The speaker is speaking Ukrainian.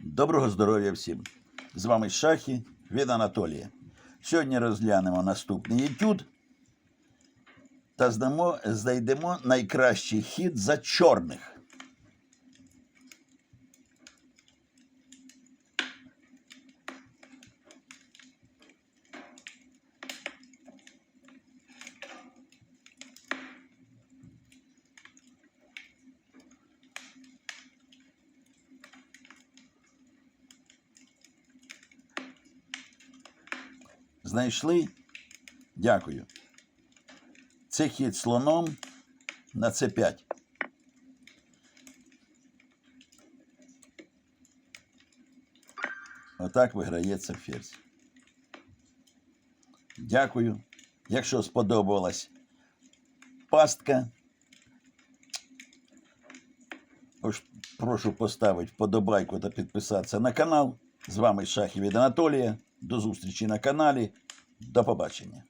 Доброго здоров'я всім! З вами Шахі від Анатолія. Сьогодні розглянемо наступний етюд та здамо, знайдемо найкращий хід за чорних. Знайшли? Дякую. Це хід слоном на С5. Отак виграється ферзь. Дякую. Якщо сподобалась пастка, прошу поставити вподобайку та підписатися на канал. З вами Шахів від Анатолія. До зустрічі на каналі. До побачення.